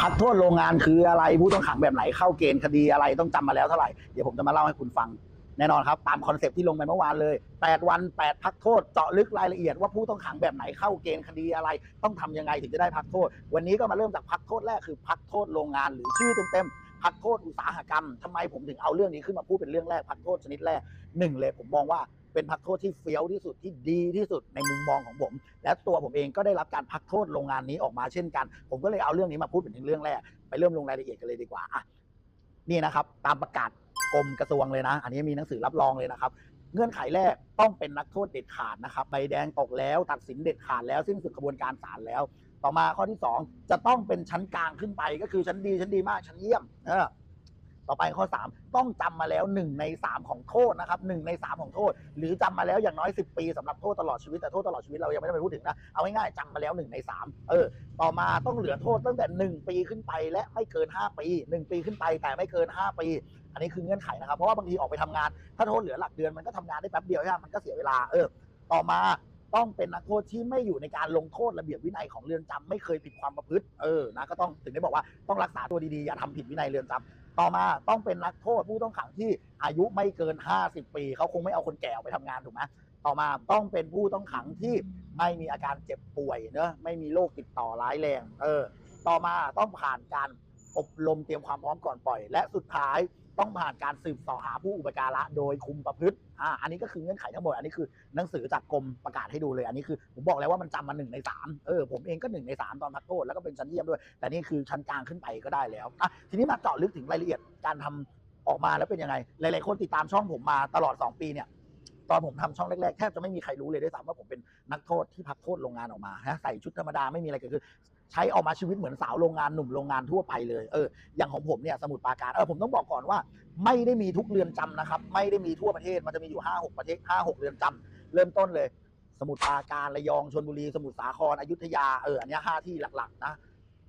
พักโทษโรงงานคืออะไรผู้ต้องขังแบบไหนเข้าเกณฑ์คดีอะไรต้องจำมาแล้วเท่าไหร่เดี๋ยวผมจะมาเล่าให้คุณฟังแน่นอนครับ ตามคอนเซปต์ที่ลงไปเมื่อวานเลย 8 วัน 8 พักโทษเจาะลึกรายละเอียดว่าผู้ต้องขังแบบไหนเข้าเกณฑ์คดีอะไร ต้องทำยังไงถึงจะได้พักโทษ วันนี้ก็มาเริ่มจากพักโทษแรกคือพักโทษโรงงาน หรือชื่อเต็มๆพักโทษอุตสาหกรรมทำไมผมถึงเอาเรื่องนี้ขึ้นมาพูดเป็นเรื่องแรกพักโทษชนิดแรกหนึ่งเลยผมมองว่า เป็นพักโทษที่เฟี้ยวที่สุดที่ดีที่สุดในมุมมองของผม และตัวผมเองก็ได้รับการพักโทษโรงงานนี้ออกมาเช่นกัน ผมก็เลยเอาเรื่องนี้มาพูดเป็นเรื่องแรก ไปเริ่มลงรายละเอียดกันเลยดีกว่าอะนี่นะครับ ตามประกาศกรมกระทรวงเลยนะ อันนี้มีหนังสือรับรองเลยนะครับ เงื่อนไขแรกต้องเป็นนักโทษเด็ดขาดนะครับใบแดงตกแล้ว ตัดสินเด็ดขาดแล้วสิ้นสุดกระบวนการศาลแล้ว ต่อมาข้อที่สองจะต้องเป็นชั้นกลางขึ้นไปก็คือชั้นดีชั้นดีมากชั้นเยี่ยมเออ ต่อไปข้อ 3 ต้องจำมาแล้ว 1 ใน 3 ของโทษนะครับหนึ่งใน 3 ของโทษ หรือจำมาแล้วอย่างน้อย 10 ปีสำหรับโทษตลอดชีวิตแต่โทษตลอดชีวิตเรายังไม่ได้ไปพูดถึงนะเอาง่ายๆจำมาแล้ว 1 ใน 3 เออ ต่อมาต้องเหลือโทษตั้งแต่ 1 ปีขึ้นไปและไม่เกิน 5 ปี 1 ปีขึ้นไปแต่ไม่เกิน 5 ปี อันนี้คือเงื่อนไขนะครับเพราะว่าบางทีออกไปทำงาน ถ้าโทษเหลือหลักเดือนมันก็ทำงานได้แป๊บเดียวใช่ไหมมันก็เสียเวลาเออต่อมาต้องเป็นนักโทษที่ไม่อยู่ในการลงโทษระเบียบวินัยของเรือนจำไม่เคยผิดความประพฤติเออนะก็ต้องถึงได้บอกว่าต้องรักษาตัวดีๆอย่าทำผิดวินัยเรือนจำ ต่อมาต้องเป็นนักโทษผู้ต้องขังที่อายุไม่เกิน 50 ปี เขาคงไม่เอาคนแก่ไปทำงานถูกไหมต่อมาต้องเป็นผู้ต้องขังที่ไม่มีอาการเจ็บป่วยเนอะไม่มีโรคติดต่อร้ายแรง เออ ต่อมาต้องผ่านการอบรมเตรียมความพร้อมก่อนปล่อย และสุดท้าย ต้องผ่านการสืบสอหาผู้อุปการะโดยคุมประพฤติอ่าอันนี้ก็คือเงื่อนไขทั้งหมด อันนี้คือหนังสือจากกรมประกาศให้ดูเลย อันนี้คือผมบอกแล้วว่ามันจำมาหนึ่งในสามเออผมเองก็หนึ่งในสามตอนพักโทษแล้วก็เป็นชั้นเยี่ยมด้วย แต่นี่คือชั้นกลางขึ้นไปก็ได้แล้วอะทีนี้มาเจาะลึกถึงรายละเอียดการทำออกมาแล้วเป็นยังไง หลาย ๆ คนติดตามช่องผมมาตลอด 2 ปีเนี่ยตอนผมทำช่องแรก ๆ แทบจะไม่มีใครรู้เลยด้วยซ้ำว่าผมเป็นนักโทษที่พักโทษโรงงานออกมาฮะใส่ชุดธรรมดาไม่มีอะไรเกิดขึ้น ใช้ออกมาชีวิตเหมือนสาวโรงงานหนุ่มโรงงานทั่วไปเลยเอออย่างของผมเนี่ยสมุทรปราการเออผมต้องบอกก่อนว่า ไม่ได้มีทุกเรือนจำนะครับ ไม่ได้มีทั่วประเทศมันจะมีอยู่ห้าหกประเทศห้าหกเรือนจำเริ่มต้นเลย สมุทรปราการระยองชลบุรี สมุทรสาครอยุธยาเอออันเนี้ยห้าที่หลักๆนะ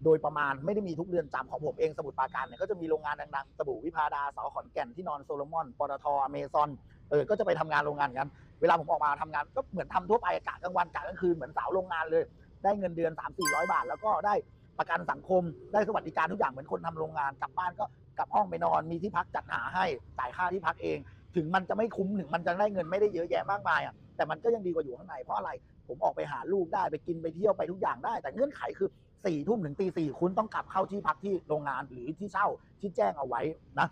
โดยประมาณไม่ได้มีทุกเรือนจำของผมเองสมุทรปราการเนี่ยก็จะมีโรงงานดังๆสบู่วิพาดาเสาขอนแก่นที่นอนโซโลมอนปตทอเมซอนเออก็จะไปทำงานโรงงานกัน เวลาผมออกมาทำงานก็เหมือนทำทั่วไปกะกลางวันกะกลางคืนเหมือนสาวโรงงานเลย ได้เงินเดือน3 4 0 0 บาท แล้วก็ได้ประกันสังคม ได้สวัสดิการทุกอย่างเหมือนคนทำโรงงานกลับบ้านก็กลับห้องไปนอนมีที่พักจัดหาให้จ่ายค่าที่พักเอง ถึงมันจะไม่คุ้มถึงมันจะได้เงินไม่ได้เยอะแยะมากมายอะแต่มันก็ยังดีกว่าอยู่ข้างในเพราะอะไร ผมออกไปหาลูกได้ไปกินไปเที่ยวไปทุกอย่างได้ แต่เงื่อนไขคือสี่ทุ่มถึงตีสี่คุณต้องกลับเข้าที่พักที่โรงงานหรือที่เช่าที่แจ้งเอาไว้นะ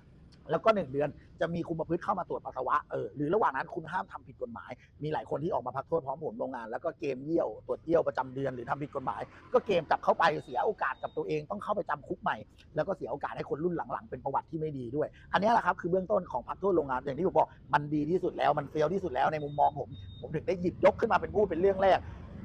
แล้วก็หนึ่งเดือนจะมีคุมประพฤติเข้ามาตรวจปัสสาวะเออหรือระหว่างนั้นคุณห้ามทำผิดกฎหมาย มีหลายคนที่ออกมาพักโทษพร้อมผมโรงงาน แล้วก็เกมเยี่ยวตรวจเยี่ยวประจำเดือนหรือทำผิดกฎหมาย ก็เกมจับเข้าไปเสียโอกาสกับตัวเองต้องเข้าไปจำคุกใหม่ แล้วก็เสียโอกาสให้คนรุ่นหลังๆเป็นประวัติที่ไม่ดีด้วย อันนี้แหละครับคือเบื้องต้นของพักโทษโรงงานอย่างที่ผมบอกมันดีที่สุดแล้วมันเฟี้ยวที่สุดแล้วในมุมมองผมผมถึงได้หยิบยกขึ้นมาเป็นพูดเป็นเรื่องแรก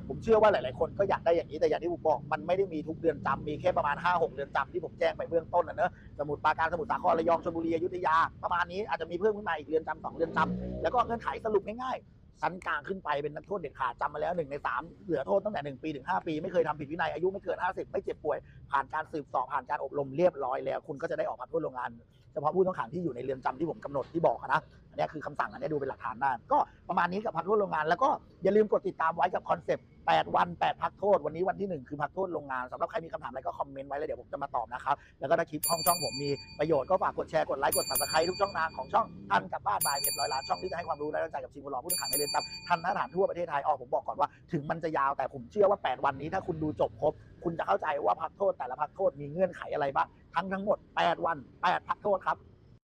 ผมเชื่อว่าหลาย ๆ คนก็อยากได้อย่างนี้แต่อย่างที่ผมบอกมันไม่ได้มีทุกเดือนจำมีแค่ประมาณ 5-6 เดือนจำที่ผมแจ้งไปเบื้องต้นนะเนอะสมุทรปราการสมุทรสาครระยองชลบุรีอยุธยา ประมาณนี้อาจจะมีเพิ่มขึ้นมาอีกเดือนจำสองเดือนจำแล้วก็เงื่อนไขสรุปง่ายๆชั้นกลางขึ้นไปเป็นนักโทษเด็ดขาดจำมาแล้วหนึ่งในสามเหลือโทษตั้งแต่หนึ่งปีถึงห้าปีไม่เคยทำผิดวินัยอายุไม่เกินห้าสิบไม่เจ็บป่วย ผ่านการสืบสอบผ่านการอบรมเรียบร้อยแล้ว คุณก็จะได้ออกพักโทษโรงงานเฉพาะผู้ต้องขังที่อยู่ในเรือนจำที่ผมกำหนดที่บอกนะอันนี้คือคำสั่งอันนี้ดูเป็นหลักฐานได้ก็ประมาณนี้กับพักโทษโรงงานแล้วก็อย่าลืมกดติดตามไว้กับคอนเซปต์ 8 วัน 8 พักโทษ วันนี้วันที่ 1 คือพักโทษโรงงานสำหรับใครมีคำถามอะไรก็คอมเมนต์ไว้เลยเดี๋ยวผมจะมาตอบนะครับ แล้วก็ถ้าคลิปช่องช่องผมมีประโยชน์ก็ฝากกดแชร์ กดไลค์ กด subscribe ทุกช่องทางของช่องท่านกับบ้านบายเพจร้อยล้านช่องที่จะให้ความรู้และกำลังใจกับทีมบุรอผู้ต้องขังในเรือนจำทันทหารทั่วประเทศไทยอ๋อผมบอกก่อนว่าถึงมันจะยาวแต่ผมเชื่อว่า 8 วันนี้ถ้าคุณดูจบครบคุณจะเข้าใจว่าพักโทษแต่ละพักโทษมีเงื่อนไขอะไรบ้างทั้งทั้งหมด 8 วัน 8 พักโทษครับ